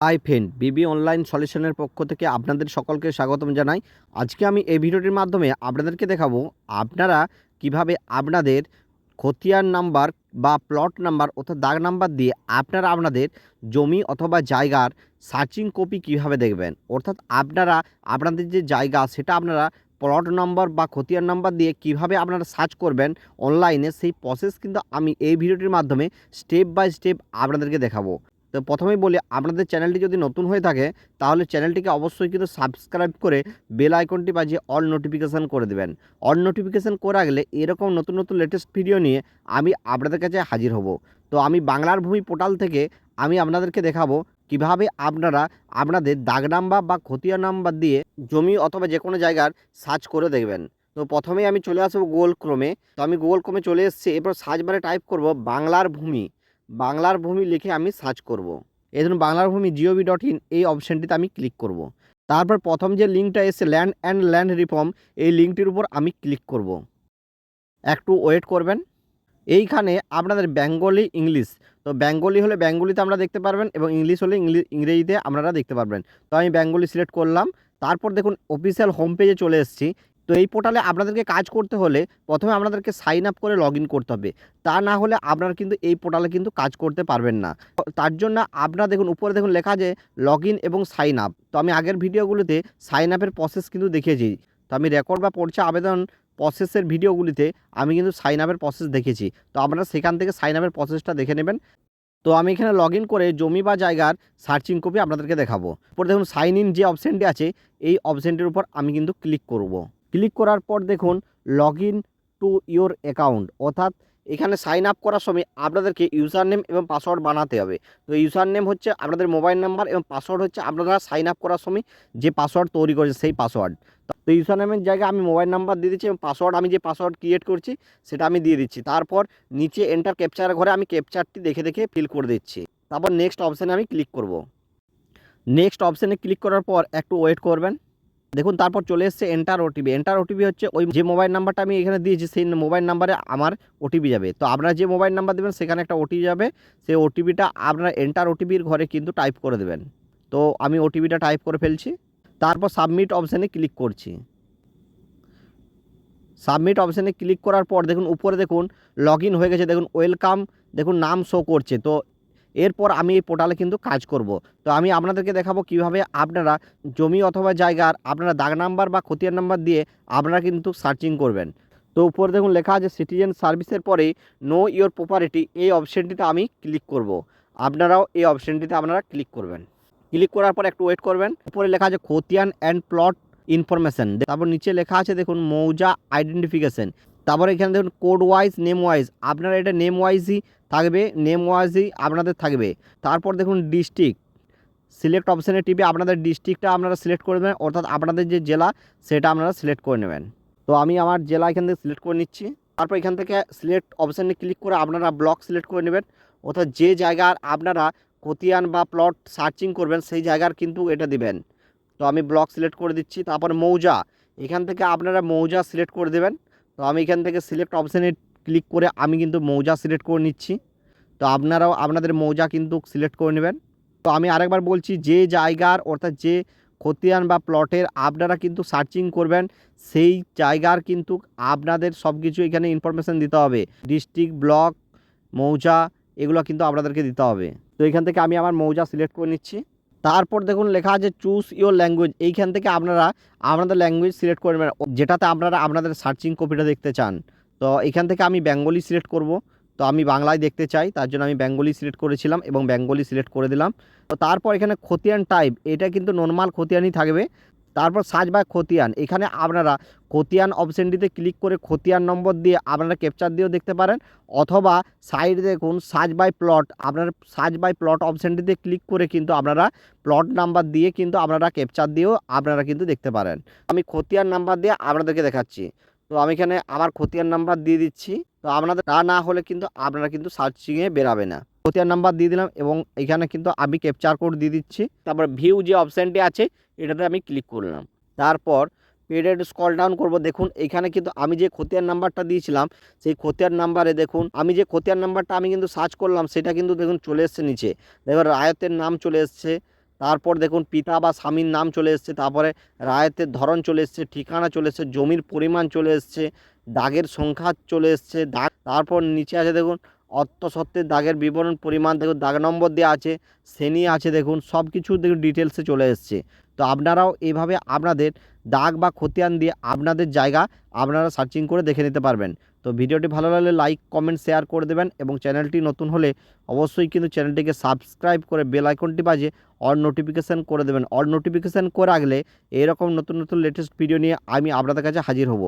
High friend BB online সলিউশনের পক্ষ থেকে আপনাদের সকলকে স্বাগতম জানাই। আজকে আমি এই ভিডিওটির মাধ্যমে আপনাদেরকে দেখাবো আপনারা কীভাবে আপনাদের খতিয়ান নাম্বার বা প্লট নাম্বার অর্থাৎ দাগ নাম্বার দিয়ে আপনারা আপনাদের জমি অথবা জায়গার সার্চিং কপি কীভাবে দেখবেন। অর্থাৎ আপনারা, আপনাদের যে জায়গা, সেটা আপনারা প্লট নম্বর বা খতিয়ান নাম্বার দিয়ে কীভাবে আপনারা সার্চ করবেন অনলাইনে, সেই প্রসেস কিন্তু আমি এই ভিডিওটির মাধ্যমে স্টেপ বাই স্টেপ আপনাদেরকে দেখাবো। তো প্রথমেই বলি, আপনাদের চ্যানেলটি যদি নতুন হয়ে থাকে, তাহলে চ্যানেলটিকে অবশ্যই কিন্তু সাবস্ক্রাইব করে বেল আইকনটি বাজিয়ে অল নোটিফিকেশান করে দেবেন। অল নোটিফিকেশান করে রাখলে এরকম নতুন নতুন লেটেস্ট ভিডিও নিয়ে আমি আপনাদের কাছে হাজির হব। তো আমি বাংলার ভূমি পোর্টাল থেকে আমি আপনাদেরকে দেখাবো কীভাবে আপনারা আপনাদের দাগ নাম্বার বা খতিয়া নাম্বার দিয়ে জমি অথবা যে কোনো জায়গার সার্চ করে দেখবেন। তো প্রথমেই আমি চলে আসব গুগল ক্রোমে তো আমি গুগল ক্রোমে চলে এসেছি, এরপর সার্চ বারে টাইপ করব বাংলার ভূমি। বাংলার ভূমি লিখে আমি সার্চ করব। এই ধরুন বাংলার ভূমি জিওভি ডট ইন এই অপশানটিতে আমি ক্লিক করব। তারপর প্রথম যে লিঙ্কটা এসে ল্যান্ড অ্যান্ড ল্যান্ড রিফর্ম এই লিঙ্কটির উপর আমি ক্লিক করব। একটু ওয়েট করবেন এইখানে আপনাদের বেঙ্গলি ইংলিশ তো বেঙ্গলি হলে বেঙ্গলিতে আমরা দেখতে পারবেন এবং ইংলিশ হলে ইংরেজিতে আপনারা দেখতে পারবেন তো আমি বেঙ্গলি সিলেক্ট করলাম তারপর দেখুন অফিসিয়াল হোম পেজে চলে এসেছি তো এই পোর্টালে আপনাদেরকে কাজ করতে হলে প্রথমে আপনাদেরকে সাইন আপ করে লগ করতে হবে। তা না হলে আপনারা কিন্তু এই পোর্টালে কিন্তু কাজ করতে পারবেন না। তার জন্য আপনারা দেখুন, উপরে দেখুন লেখা আছে লগ এবং সাইন আপ তো আমি আগের ভিডিওগুলিতে সাইন আপের প্রসেস কিন্তু দেখিয়েছি। তো আমি রেকর্ড বা পরিচয় আবেদন প্রসেসের ভিডিওগুলিতে আমি কিন্তু সাইন আপের প্রসেস দেখেছি। তো আপনারা সেখান থেকে সাইন আপের প্রসেসটা দেখে নেবেন। তো আমি এখানে লগ করে জমি বা জায়গার সার্চিং কপি আপনাদেরকে দেখাবো। উপরে দেখুন সাইন ইন যে অপশানটি আছে, এই অপশানটির উপর আমি কিন্তু ক্লিক করব। ক্লিক করার পর দেখুন log in to your account অর্থাৎ এখানে সাইন আপ করার সময় আপনাদেরকে ইউজার নেম এবং পাসওয়ার্ড বানাতে হবে। তো ইউজার নেম হচ্ছে আপনাদের মোবাইল নাম্বার এবং পাসওয়ার্ড হচ্ছে আপনারা সাইন আপ করার সময় যে পাসওয়ার্ড তৈরি করেছে সেই পাসওয়ার্ড তো ইউজার নেমের জায়গায় আমি মোবাইল নাম্বার দিয়ে দিচ্ছি এবং পাসওয়ার্ড আমি যে পাসওয়ার্ড ক্রিয়েট করছি সেটা আমি দিয়ে দিচ্ছি। তারপর নিচে এন্টার ক্যাপচার ঘরে আমি ক্যাপচারটি দেখে দেখে ফিল করে দিচ্ছি। তারপর নেক্সট অপশানে আমি ক্লিক করব। নেক্সট অপশানে ক্লিক করার পর একটু ওয়েট করবেন। দেখুন, তারপর চলে এসছে এন্টার ওটিপি এন্টার ওটিপি হচ্ছে ওই যে মোবাইল নাম্বারটা আমি এখানে দিয়েছি, সেই মোবাইল নাম্বারে আমার ওটিপি যাবে। তো আপনারা যে মোবাইল নাম্বার দেবেন, সেখানে একটা ওটিপি যাবে। সেই ওটিপিটা আপনারা এন্টার ওটিপির ঘরে কিন্তু টাইপ করে দেবেন। তো আমি ওটিপিটা টাইপ করে ফেলছি। তারপর সাবমিট অপশানে ক্লিক করছি। সাবমিট অপশানে ক্লিক করার পর দেখুন, উপরে দেখুন লগ হয়ে গেছে। দেখুন ওয়েলকাম দেখুন, নাম শো করছে। তো এরপর আমি এই পোর্টালে কিন্তু কাজ করব। তো আমি আপনাদেরকে দেখাবো কীভাবে আপনারা জমি অথবা জায়গার আপনারা দাগ নাম্বার বা খতিয়ান নাম্বার দিয়ে আপনারা কিন্তু সার্চিং করবেন। তো উপরে দেখুন লেখা আছে, সিটিজেন সার্ভিসের পরে নো ইওর প্রপার্টি এই অপশানটিতে আমি ক্লিক করব। আপনারাও এই অপশানটিতে আপনারা ক্লিক করবেন। ক্লিক করার পর একটু ওয়েট করবেন। উপরে লেখা আছে, খতিয়ান অ্যান্ড প্লট ইনফরমেশন তারপর নিচে লেখা আছে, দেখুন মৌজা আইডেন্টিফিকেশন তারপর এখানে দেখুন কোড ওয়াইজ নেম ওয়াইজ আপনারা এটা নেম ওয়াইজই থাকবে নেম ওয়াইজই আপনাদের থাকবে। তারপর দেখুন ডিস্ট্রিক্ট সিলেক্ট অপশানে টিপে আপনাদের ডিস্ট্রিক্টটা আপনারা সিলেক্ট করে দেবেন অর্থাৎ আপনাদের যে জেলা, সেটা আপনারা সিলেক্ট করে নেবেন। তো আমি আমার জেলা এখান থেকে সিলেক্ট করে নিচ্ছি। তারপর এখান থেকে সিলেক্ট অপশানে ক্লিক করে আপনারা ব্লক সিলেক্ট করে নেবেন। অর্থাৎ যে জায়গার আপনারা খতিয়ান বা প্লট সার্চিং করবেন, সেই জায়গার কিন্তু এটা দিবেন। তো আমি ব্লক সিলেক্ট করে দিচ্ছি। তারপর মৌজা, এখান থেকে আপনারা মৌজা সিলেক্ট করে দেবেন। তো আমি এখান থেকে সিলেক্ট অপশানে ক্লিক করে আমি কিন্তু মৌজা সিলেক্ট করে নিচ্ছি। তো আপনারাও, আপনাদের মৌজা কিন্তু সিলেক্ট করে নেবেন। তো আমি আরেকবার বলছি, যে জায়গার অর্থাৎ যে খতিয়ান বা প্লটের আপনারা কিন্তু সার্চিং করবেন, সেই জায়গার কিন্তু আপনাদের সব কিছু এখানে ইনফরমেশান দিতে হবে। ডিস্ট্রিক্ট ব্লক মৌজা, এগুলো কিন্তু আপনাদেরকে দিতে হবে। তো এখান থেকে আমি আমার মৌজা সিলেক্ট করে নিচ্ছি। তারপর দেখুন লেখা আছে চুজ ইওর ল্যাঙ্গুয়েজ এইখান থেকে আপনারা, আপনাদের ল্যাঙ্গুয়েজ সিলেক্ট করবেন যেটাতে আপনারা আপনাদের সার্চিং কপিটা দেখতে চান। তো এখান থেকে আমি বেঙ্গলি সিলেক্ট করব। তো আমি বাংলায় দেখতে চাই, তার জন্য আমি বেঙ্গলি সিলেক্ট করেছিলাম এবং বেঙ্গলি সিলেক্ট করে দিলাম। তো তারপর এখানে খতিয়ান টাইপ এটা কিন্তু নর্মাল খতিয়ানই থাকবে। তারপর সার্চ বাই খতিয়ান। এখানে আপনারা খতিয়ান অপশানটিতে ক্লিক করে খতিয়ান নম্বর দিয়ে আপনারা ক্যাপচার দিয়েও দেখতে পারেন। অথবা সাইড দেখুন সার্চ বাই প্লট আপনার সার্চ বাই প্লট অপশানটিতে ক্লিক করে কিন্তু আপনারা প্লট নাম্বার দিয়ে কিন্তু আপনারা ক্যাপচার দিয়েও আপনারা কিন্তু দেখতে পারেন। আমি খতিয়ান নাম্বার দিয়ে আপনাদেরকে দেখাচ্ছি। তো আমি এখানে আমার খতিয়ান নাম্বার দিয়ে দিচ্ছি। তো আপনাদের তা না হলে কিন্তু আপনারা কিন্তু সার্চিংয়ে বেরাবে না। খতিয়ান নাম্বার দিয়ে দিলাম এবং এখানে কিন্তু আমি ক্যাপচার কোড দিয়ে দিচ্ছি। তারপর ভিউ যে অপশানটি আছে, এটাতে আমি ক্লিক করলাম। তারপর পেডেড স্কল ডাউন করব। দেখুন, এখানে কিন্তু আমি যে খতিয়ান নাম্বারটা দিয়েছিলাম, সেই খতিয়ান নাম্বারে দেখুন, আমি যে খতিয়ান নাম্বারটা আমি কিন্তু সার্চ করলাম, সেটা কিন্তু দেখুন চলে এসছে নিচে। দেখুন, রায়তের নাম চলে এসছে। তারপর দেখুন, পিতা বা স্বামীর নাম চলে এসছে। তারপরে রায়তের ধরন চলে এসছে, ঠিকানা চলে এসছে, জমির পরিমাণ চলে এসছে, দাগের সংখ্যা চলে এসছে, দাগ, তারপর নিচে আছে দেখুন সত্ত্বের দাগের বিবরণ, পরিমাণ দেখুন, দাগ নম্বর দেওয়া আছে, শ্রেণি আছে দেখুন, সব কিছু দেখুন ডিটেলসে চলে এসছে। তো আপনারাও এইভাবে আপনাদের দাগ বা খতিয়ান দিয়ে আপনাদের জায়গা আপনারা সার্চিং করে দেখে নিতে পারবেন। তো ভিডিওটি ভালো লাগলে লাইক কমেন্ট শেয়ার করে দেবেন এবং চ্যানেলটি নতুন হলে অবশ্যই কিন্তু চ্যানেলটিকে সাবস্ক্রাইব করে বেল আইকনটি বাজে অল নোটিফিকেশান করে দেবেন। অল নোটিফিকেশান করে রাখলে এরকম নতুন নতুন লেটেস্ট ভিডিও নিয়ে আমি আপনাদের কাছে হাজির হব।